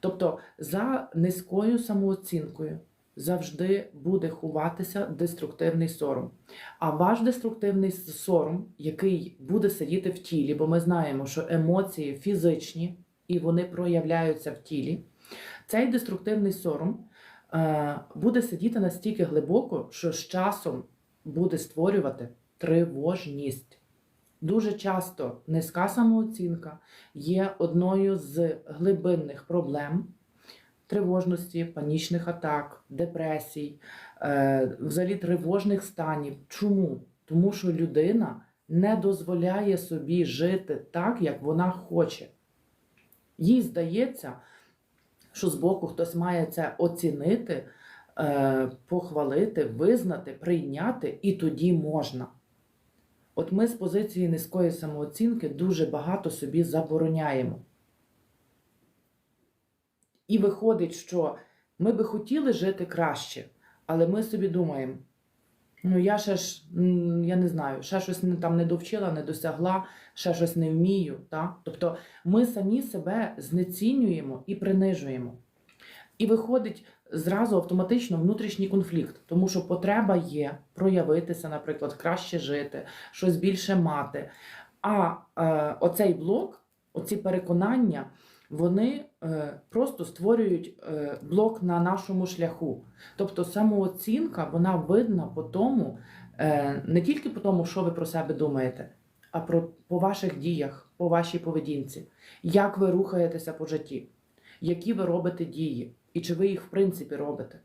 Тобто за низькою самооцінкою завжди буде ховатися деструктивний сором. А ваш деструктивний сором, який буде сидіти в тілі, бо ми знаємо, що емоції фізичні і вони проявляються в тілі, цей деструктивний сором е, буде сидіти настільки глибоко, що з часом буде створювати тривожність. Дуже часто низька самооцінка є одною з глибинних проблем тривожності, панічних атак, депресій, е, взагалі тривожних станів. Чому? Тому що людина не дозволяє собі жити так, як вона хоче. Їй здається, що збоку хтось має це оцінити, е, похвалити, визнати, прийняти, і тоді можна. От ми з позиції низької самооцінки дуже багато собі забороняємо. І виходить, що ми би хотіли жити краще, але ми собі думаємо: ну я ще ж, я не знаю, ще щось там не довчила, не досягла, ще щось не вмію. Так? Тобто ми самі себе знецінюємо і принижуємо. І виходить зразу автоматично внутрішній конфлікт, тому що потреба є проявитися, наприклад, краще жити, щось більше мати. А е, оцей блок, оці переконання, вони е, просто створюють е, блок на нашому шляху. Тобто самооцінка вона видна по тому, е, не тільки по тому, що ви про себе думаєте, а про, по ваших діях, по вашій поведінці, як ви рухаєтеся по житті, які ви робите дії, і чи ви їх в принципі робите.